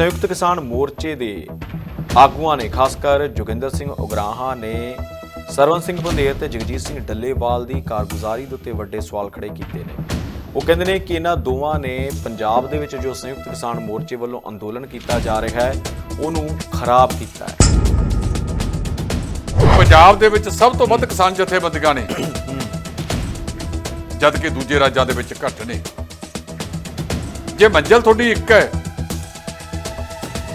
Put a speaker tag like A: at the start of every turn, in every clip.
A: ਸੰਯੁਕਤ ਕਿਸਾਨ ਮੋਰਚੇ ਦੇ ਆਗੂਆਂ ਨੇ ਖਾਸ ਕਰ ਜੋਗਿੰਦਰ ਸਿੰਘ ਉਗਰਾਹਾਂ ਨੇ ਸਰਵਨ ਸਿੰਘ ਬੰਦੇਰ ਤੇ ਜਗਜੀਤ ਸਿੰਘ ਡੱਲੇਵਾਲ ਦੀ ਕਾਰਗੁਜ਼ਾਰੀ ਦੇ ਉੱਤੇ ਵੱਡੇ ਸਵਾਲ ਖੜੇ ਕੀਤੇ ਨੇ। ਉਹ ਕਹਿੰਦੇ ਨੇ ਕਿ ਇਹਨਾਂ ਦੋਵਾਂ ਨੇ ਪੰਜਾਬ ਦੇ ਵਿੱਚ ਜੋ ਸੰਯੁਕਤ ਕਿਸਾਨ ਮੋਰਚੇ ਵੱਲੋਂ ਅੰਦੋਲਨ ਕੀਤਾ ਜਾ ਰਿਹਾ ਹੈ, ਉਹਨੂੰ ਖਰਾਬ ਕੀਤਾ ਹੈ।
B: ਪੰਜਾਬ ਦੇ ਵਿੱਚ ਸਭ ਤੋਂ ਵੱਧ ਕਿਸਾਨ ਜਥੇਬੰਦੀਆਂ ਨੇ ਜਦ ਕਿ ਦੂਜੇ ਰਾਜਾਂ ਦੇ ਵਿੱਚ ਘੱਟ ਨੇ। ਜੇ ਮੰਜ਼ਲ ਤੁਹਾਡੀ ਇੱਕ ਹੈ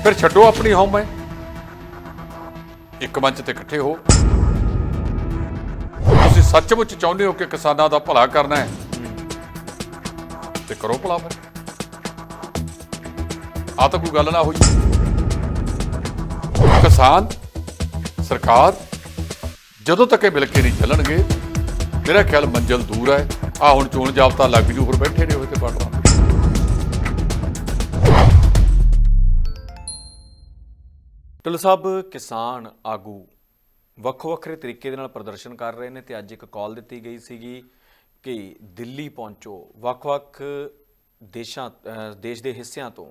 B: ਫਿਰ ਛੱਡੋ ਆਪਣੀ ਹਉਮੈ ਇੱਕ ਮੰਚ ਤੇ ਇਕੱਠੇ ਹੋ। ਤੁਸੀਂ ਸੱਚਮੁੱਚ ਚਾਹੁੰਦੇ ਹੋ ਕਿ ਕਿਸਾਨਾਂ ਦਾ ਭਲਾ ਕਰਨਾ ਹੈ? ਤੇ ਕਰੋ ਭਲਾ ਫਿਰ। ਆ ਤਾਂ ਕੋਈ ਗੱਲ ਨਾ ਹੋਈ। ਕਿਸਾਨ, ਸਰਕਾਰ, ਜਦੋਂ ਤੱਕ ਇਹ ਮਿਲ ਕੇ ਨਹੀਂ ਚੱਲਣਗੇ, ਮੇਰਾ ਖਿਆਲ ਮੰਜ਼ਲ ਦੂਰ ਹੈ। ਆ ਹੁਣ ਚੋਣ ਜਾਬਤਾ ਲੱਗ ਜੂ, ਹੋਰ ਬੈਠੇ ਨੇ।
A: ਟੁੱਲ ਸਾਹਿਬ, ਕਿਸਾਨ ਆਗੂ ਵੱਖੋ ਵੱਖਰੇ ਤਰੀਕੇ ਦੇ ਨਾਲ ਪ੍ਰਦਰਸ਼ਨ ਕਰ ਰਹੇ ਨੇ ਤੇ ਅੱਜ ਇੱਕ ਕਾਲ ਦਿੱਤੀ ਗਈ ਸੀਗੀ ਕਿ ਦਿੱਲੀ ਪਹੁੰਚੋ। ਵੱਖ-ਵੱਖ ਦੇਸ਼ਾਂ ਦੇਸ਼ ਦੇ ਹਿੱਸਿਆਂ ਤੋਂ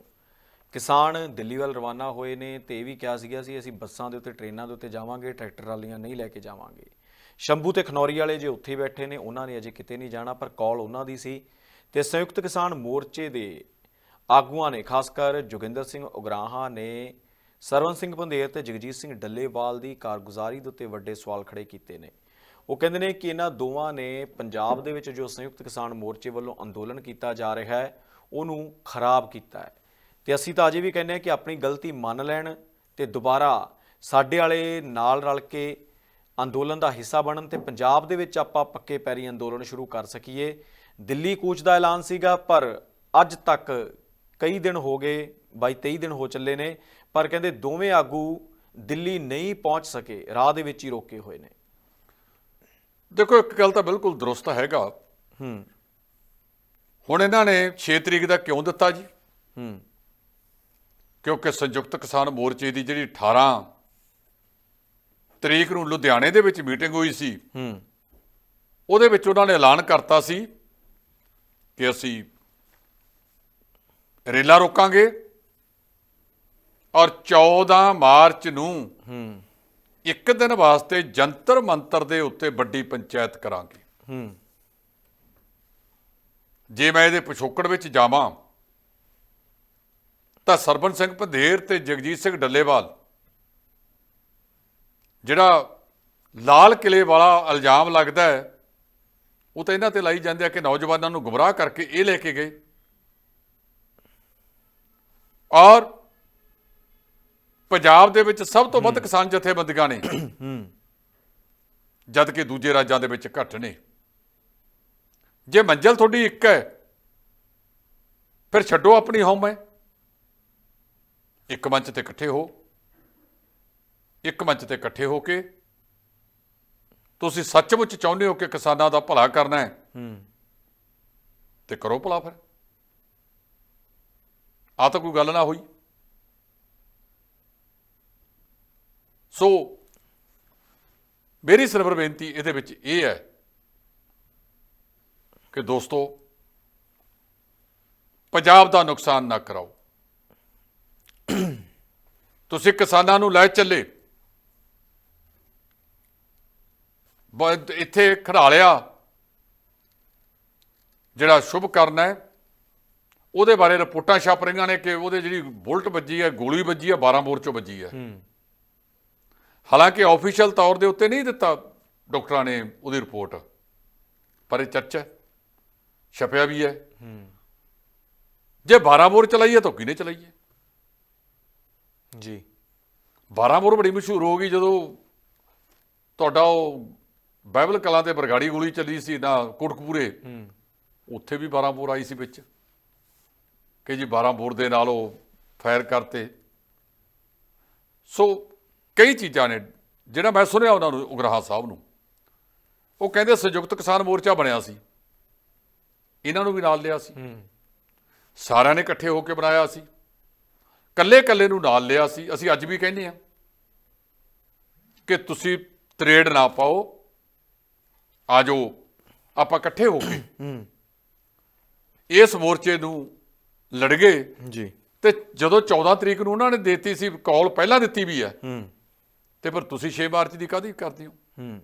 A: ਕਿਸਾਨ ਦਿੱਲੀ ਵੱਲ ਰਵਾਨਾ ਹੋਏ ਨੇ ਤੇ ਇਹ ਵੀ ਕਿਹਾ ਸੀਗਾ ਸੀ, ਅਸੀਂ ਬੱਸਾਂ ਦੇ ਉੱਤੇ, ਟ੍ਰੇਨਾਂ ਦੇ ਉੱਤੇ ਜਾਵਾਂਗੇ, ਟਰੈਕਟਰ ਵਾਲੀਆਂ ਨਹੀਂ ਲੈ ਕੇ ਜਾਵਾਂਗੇ। ਸ਼ੰਭੂ ਤੇ ਖਨੌਰੀ ਵਾਲੇ ਜੇ ਉੱਥੇ ਬੈਠੇ ਨੇ, ਉਹਨਾਂ ਨੇ ਅਜੇ ਕਿਤੇ ਨਹੀਂ ਜਾਣਾ, ਪਰ ਕਾਲ ਉਹਨਾਂ ਦੀ ਸੀ ਤੇ ਸੰਯੁਕਤ ਕਿਸਾਨ ਮੋਰਚੇ ਦੇ ਆਗੂਆਂ ਨੇ ਖਾਸ ਕਰ ਜੋਗਿੰਦਰ ਸਿੰਘ ਉਗਰਾਹਾਂ ਨੇ ਸਰਵਨ ਸਿੰਘ ਬੰਦੇਰ ਤੇ ਜਗਜੀਤ ਸਿੰਘ ਡੱਲੇਵਾਲ ਦੀ ਕਾਰਗੁਜ਼ਾਰੀ ਦੇ ਉੱਤੇ ਵੱਡੇ ਸਵਾਲ ਖੜੇ ਕੀਤੇ ਨੇ। ਉਹ ਕਹਿੰਦੇ ਨੇ ਕਿ ਇਹਨਾਂ ਦੋਵਾਂ ਨੇ ਪੰਜਾਬ ਦੇ ਵਿੱਚ ਜੋ ਸੰਯੁਕਤ ਕਿਸਾਨ ਮੋਰਚੇ ਵੱਲੋਂ ਅੰਦੋਲਨ ਕੀਤਾ ਜਾ ਰਿਹਾ ਹੈ, ਉਹਨੂੰ ਖਰਾਬ ਕੀਤਾ ਹੈ। ਤੇ ਅਸੀਂ ਤਾਂ ਅਜੇ ਵੀ ਕਹਿੰਦੇ ਹਾਂ ਕਿ ਆਪਣੀ ਗਲਤੀ ਮੰਨ ਲੈਣ ਤੇ ਦੁਬਾਰਾ ਸਾਡੇ ਵਾਲੇ ਨਾਲ ਰਲ ਕੇ ਅੰਦੋਲਨ ਦਾ ਹਿੱਸਾ ਬਣਨ ਤੇ ਪੰਜਾਬ ਦੇ ਵਿੱਚ ਆਪਾਂ ਪੱਕੇ ਪੈਰੀ ਅੰਦੋਲਨ ਸ਼ੁਰੂ ਕਰ ਸਕੀਏ। ਦਿੱਲੀ ਕੂਚ ਦਾ ਐਲਾਨ ਸੀਗਾ, ਪਰ ਅੱਜ ਤੱਕ ਕਈ ਦਿਨ ਹੋ ਗਏ 22 23 ਦਿਨ ਹੋ ਚੱਲੇ ਨੇ। ਪਰ ਕਹਿੰਦੇ ਦੋਵੇਂ ਆਗੂ ਦਿੱਲੀ ਨਹੀਂ ਪਹੁੰਚ ਸਕੇ ਰਾਹ ਦੇ ਵਿੱਚ ਹੀ ਰੋਕੇ ਹੋਏ ਨੇ।
B: ਦੇਖੋ ਇੱਕ ਗੱਲ ਤਾਂ ਬਿਲਕੁਲ ਦਰੁਸਤ ਹੈਗਾ।
A: ਹੂੰ।
B: ਹੁਣ ਇਹਨਾਂ ਨੇ 6 ਤਰੀਕ ਦਾ ਕਿਉਂ ਦਿੱਤਾ ਜੀ?
A: ਹੂੰ।
B: ਕਿਉਂਕਿ ਸੰਯੁਕਤ ਕਿਸਾਨ ਮੋਰਚੇ ਦੀ ਜਿਹੜੀ 18 ਤਰੀਕ ਨੂੰ ਲੁਧਿਆਣੇ ਦੇ ਵਿੱਚ ਮੀਟਿੰਗ ਹੋਈ ਸੀ
A: ਹੂੰ।
B: ਉਹਦੇ ਵਿੱਚ ਉਹਨਾਂ ਨੇ ਐਲਾਨ ਕਰਤਾ ਸੀ ਕਿ ਅਸੀਂ ਰੇਲਾਂ ਰੋਕਾਂਗੇ। ਔਰ 14 ਮਾਰਚ ਨੂੰ
A: ਹੂੰ।
B: ਇੱਕ ਦਿਨ ਵਾਸਤੇ ਜੰਤਰ ਮੰਤਰ ਦੇ ਉੱਤੇ ਵੱਡੀ ਪੰਚਾਇਤ ਕਰਾਂਗੇ।
A: ਹੂੰ।
B: ਜੇ ਮੈਂ ਇਹਦੇ ਪਿਛੋਕੜ ਵਿੱਚ ਜਾਵਾਂ ਤਾਂ ਸਰਬਨ ਸਿੰਘ ਪੰਧੇਰ ਤੇ ਜਗਜੀਤ ਸਿੰਘ ਡੱਲੇਵਾਲ ਜਿਹੜਾ ਲਾਲ ਕਿਲੇ ਵਾਲਾ ਇਲਜ਼ਾਮ ਲੱਗਦਾ ਹੈ ਉਹ ਤਾਂ ਇਹਨਾਂ ਤੇ ਲਾਈ ਜਾਂਦੇ ਆ ਕਿ ਨੌਜਵਾਨਾਂ ਨੂੰ ਗੁੰਮਰਾਹ ਕਰਕੇ ਇਹ ਲੈ ਕੇ ਗਏ। ਔਰ ਪੰਜਾਬ ਦੇ ਵਿੱਚ ਸਭ ਤੋਂ ਵੱਧ ਕਿਸਾਨ ਜਥੇਬੰਦੀਆਂ ਨੇ। ਜਦ ਕਿ ਦੂਜੇ ਰਾਜਾਂ ਦੇ ਵਿੱਚ ਘੱਟ ਨੇ। ਜੇ ਮੰਜ਼ਲ ਤੁਹਾਡੀ ਇੱਕ ਹੈ ਫਿਰ ਛੱਡੋ ਆਪਣੀ ਹਉਮੈ ਇੱਕ ਮੰਚ ਤੇ ਇਕੱਠੇ ਹੋ। ਇੱਕ ਮੰਚ ਤੇ ਇਕੱਠੇ ਹੋ ਕੇ ਤੁਸੀਂ ਸੱਚਮੁੱਚ ਚਾਹੁੰਦੇ ਹੋ ਕਿ ਕਿਸਾਨਾਂ ਦਾ ਭਲਾ ਕਰਨਾ ਹੈ।
A: ਹੂੰ।
B: ਤੇ ਕਰੋ ਭਲਾ ਫਿਰ। ਆ ਤਾਂ ਕੋਈ ਗੱਲ ਨਾ ਹੋਈ। ਸੋ ਮੇਰੀ ਸਰਵਰ ਬੇਨਤੀ ਇਹਦੇ ਵਿੱਚ ਇਹ ਹੈ ਕਿ ਦੋਸਤੋ, ਪੰਜਾਬ ਦਾ ਨੁਕਸਾਨ ਨਾ ਕਰਾਓ। ਤੁਸੀਂ ਕਿਸਾਨਾਂ ਨੂੰ ਲੈ ਚੱਲੇ। ਇੱਥੇ ਖੜਾ ਜਿਹੜਾ ਸ਼ੁਭ ਕਰਨਾ ਹੈ, ਉਹਦੇ ਬਾਰੇ ਰਿਪੋਰਟਾਂ ਛਪ ਰਹੀਆਂ ਨੇ ਕਿ ਉਹਦੇ ਜਿਹੜੀ ਬੁਲਟ ਵੱਜੀ ਹੈ, ਗੋਲੀ ਵੱਜੀ ਹੈ 12 ਬੋਰ ਚੋਂ ਵੱਜੀ ਹੈ। ਹਾਲਾਂਕਿ ਆਫੀਸ਼ੀਅਲ ਤੌਰ ਦੇ ਉੱਤੇ ਨਹੀਂ ਦਿੱਤਾ ਡਾਕਟਰਾਂ ਨੇ ਉਹਦੀ ਰਿਪੋਰਟ ਪਰ ਇਹ ਚਰਚਾ ਛਪਿਆ ਵੀ ਹੈ। ਜੇ 12 ਬੋਰ ਚਲਾਈ ਹੈ ਤਾਂ ਕਿਹਨੇ ਚਲਾਈ ਹੈ
A: ਜੀ।
B: 12 ਬੋਰ ਬੜੀ ਮਸ਼ਹੂਰ ਹੋ ਗਈ ਜਦੋਂ ਤੁਹਾਡਾ ਉਹ ਬਾਈਬਲ ਕਲਾਂ ਤੇ ਬਰਗਾੜੀ ਗੋਲੀ ਚੱਲੀ ਸੀ ਨਾ ਕੋਟਕਪੂਰੇ
A: ਹੂੰ
B: ਉੱਥੇ ਵੀ 12 ਬੋਰ ਆਈ ਸੀ ਵਿੱਚ। ਕਿ ਜੀ 12 ਬੋਰ ਦੇ ਨਾਲ ਉਹ ਫਾਇਰ ਕਰਤੇ। ਸੋ ਕਈ ਚੀਜ਼ਾਂ ਨੇ ਜਿਹੜਾ ਮੈਂ ਸੁਣਿਆ ਉਹਨਾਂ ਨੂੰ ਉਗਰਾਹਾ ਸਾਹਿਬ ਨੂੰ। ਉਹ ਕਹਿੰਦੇ ਸੰਯੁਕਤ ਕਿਸਾਨ ਮੋਰਚਾ ਬਣਿਆ ਸੀ। ਇਹਨਾਂ ਨੂੰ ਵੀ ਨਾਲ ਲਿਆ ਸੀ। ਸਾਰਿਆਂ ਨੇ ਇਕੱਠੇ ਹੋ ਕੇ ਬਣਾਇਆ ਸੀ। ਕੱਲੇ ਕੱਲੇ ਨੂੰ ਨਾਲ ਲਿਆ ਸੀ। ਅਸੀਂ ਅੱਜ ਵੀ ਕਹਿੰਦੇ ਆ ਕਿ ਤੁਸੀਂ ਤਰੇੜ ਨਾ ਪਾਓ। ਆਜੋ ਆਪਾਂ ਇਕੱਠੇ ਹੋ ਕੇ ਇਸ ਮੋਰਚੇ ਨੂੰ ਲੜ ਗਏ।
A: ਜੀ।
B: ਤੇ ਜਦੋਂ 14 ਤਰੀਕ ਨੂੰ ਉਹਨਾਂ ਨੇ ਦਿੱਤੀ ਸੀ ਕਾਲ ਪਹਿਲਾਂ ਦਿੱਤੀ ਵੀ ਹੂੰ। ਤੇ ਫਿਰ ਤੁਸੀਂ 6 ਮਾਰਚ ਦੀ ਕਾਹਦੀ ਕਰਦੇ ਹੋ?
A: ਹੂੰ।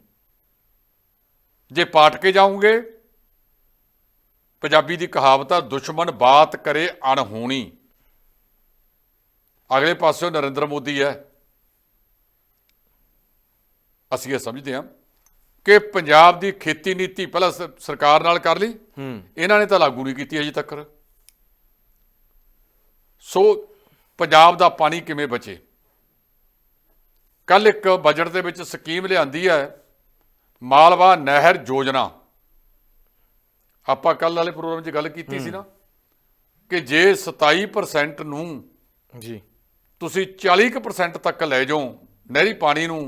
B: ਜੇ ਪਾਟ ਕੇ ਜਾਓਗੇ ਪੰਜਾਬੀ ਦੀ ਕਹਾਵਤ ਆ ਦੁਸ਼ਮਣ ਬਾਤ ਕਰੇ ਅਣਹੋਣੀ। ਅਗਲੇ ਪਾਸੇ ਨਰਿੰਦਰ ਮੋਦੀ ਹੈ। ਅਸੀਂ ਇਹ ਸਮਝਦੇ ਹਾਂ ਕਿ ਪੰਜਾਬ ਦੀ ਖੇਤੀ ਨੀਤੀ ਪਹਿਲਾਂ ਸਰਕਾਰ ਨਾਲ ਕਰ ਲਈ।
A: ਹੂੰ।
B: ਇਹਨਾਂ ਨੇ ਤਾਂ ਲਾਗੂ ਨਹੀਂ ਕੀਤੀ ਅਜੇ ਤੱਕ ਸੋ ਪੰਜਾਬ ਦਾ ਪਾਣੀ ਕਿਵੇਂ ਬਚੇ? ਕੱਲ ਇੱਕ ਬਜਟ ਦੇ ਵਿੱਚ ਸਕੀਮ ਲਿਆਂਦੀ ਹੈ ਮਾਲਵਾ ਨਹਿਰ ਯੋਜਨਾ। ਆਪਾਂ ਕੱਲ ਵਾਲੇ ਪ੍ਰੋਗਰਾਮ 'ਚ ਗੱਲ ਕੀਤੀ ਸੀ ਨਾ ਕਿ ਜੇ 27% ਨੂੰ
A: ਜੀ।
B: ਤੁਸੀਂ 40% ਤੱਕ ਲੈ ਜਾਓ ਨਹਿਰੀ ਪਾਣੀ ਨੂੰ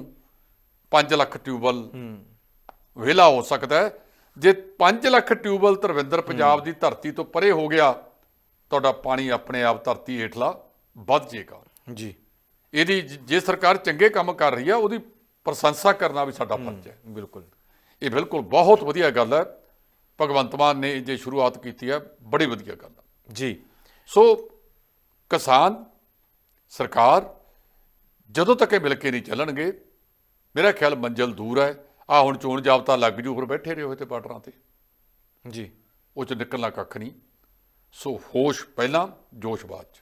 B: 5 ਲੱਖ ਟਿਊਬਲ ਵਿਹਲਾ ਹੋ ਸਕਦਾ ਹੈ। ਜੇ 5 ਲੱਖ ਟਿਊਬਲ ਧਰਵਿੰਦਰ ਪੰਜਾਬ ਦੀ ਧਰਤੀ ਤੋਂ ਪਰੇ ਹੋ ਗਿਆ ਤੁਹਾਡਾ ਪਾਣੀ ਆਪਣੇ ਆਪ ਧਰਤੀ ਹੇਠਲਾ ਵੱਧ ਜਾਏਗਾ
A: ਜੀ।
B: ਇਹਦੀ ਜ- ਸਰਕਾਰ ਚੰਗੇ ਕੰਮ ਕਰ ਰਹੀ ਹੈ ਉਹਦੀ ਪ੍ਰਸ਼ੰਸਾ ਕਰਨਾ ਵੀ ਸਾਡਾ ਫਰਜ਼ ਹੈ।
A: ਬਿਲਕੁਲ।
B: ਇਹ ਬਿਲਕੁਲ ਬਹੁਤ ਵਧੀਆ ਗੱਲ ਹੈ। ਭਗਵੰਤ ਮਾਨ ਨੇ ਜੇ ਸ਼ੁਰੂਆਤ ਕੀਤੀ ਹੈ ਬੜੀ ਵਧੀਆ ਗੱਲ ਹੈ।
A: ਜੀ।
B: ਸੋ ਕਿਸਾਨ ਸਰਕਾਰ ਜਦੋਂ ਤੱਕ ਇਹ ਮਿਲ ਕੇ ਨਹੀਂ ਚੱਲਣਗੇ ਮੇਰਾ ਖਿਆਲ ਮੰਜ਼ਲ ਦੂਰ ਹੈ। ਆ ਹੁਣ ਚੋਣ ਜਾਬਤਾ ਲੱਗ ਜੂ ਹੋਰ ਬੈਠੇ ਰਹੇ ਹੋਏ ਤੇ ਬਾਰਡਰਾਂ ਤੇ।
A: ਜੀ।
B: ਉਹ ਚ ਨਿਕਲਣਾ ਕੱਖ ਨਹੀਂ। ਸੋ ਹੋਸ਼ ਪਹਿਲਾਂ ਜੋਸ਼ ਬਾਅਦ ਚ।